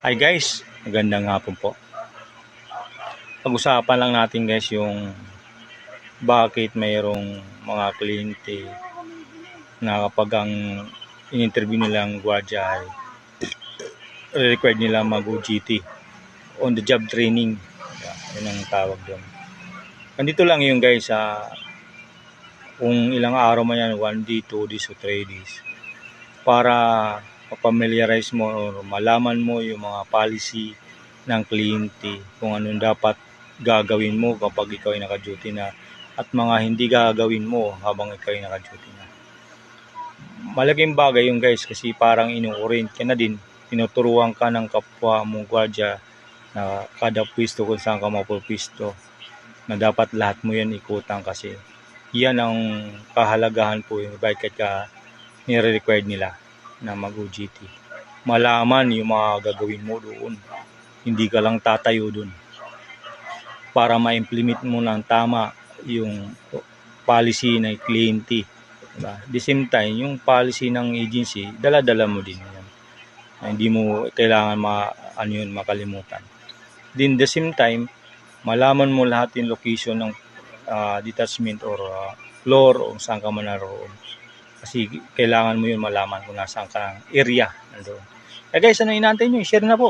Hi guys, magandang hapon po. Pag-usapan lang natin guys yung bakit mayroong mga kliyente na kapag ang in-interview nilang gwardiya ay required nila mag-OGT on the job training. Yan ang tawag doon. Nandito lang yung guys sa kung ilang araw man yan, 1 day, 2 days, o 3 days para mapamiliarize mo or malaman mo yung mga policy ng kliyente kung anong dapat gagawin mo kapag ikaw ay naka-duty na at mga hindi gagawin mo habang ikaw ay naka-duty na. Malaking bagay yung guys kasi parang inuurint ka na din, tinuturuan ka ng kapwa mong gwardiya na kada pwesto kung saan ka mapupwesto na dapat lahat mo yan ikutan kasi yan ang kahalagahan po yung bakit ka nire-required nila na mag-OGT. Malaman yung mga gagawin mo doon. Hindi ka lang tatayo doon. Para ma-implement mo ng tama yung policy ng kliyente. Diba? The same time, yung policy ng agency, dala-dala mo din yan. Na Hindi mo kailangan ma, ano yun, makalimutan. Din the same time, malaman mo lahat yung location ng ah, detachment or ah, floor o saan ka man naroon. Kasi kailangan mo yun malaman kung nasaan ka area. Nandoon. Eh guys, ano inaantay nyo? Share na po.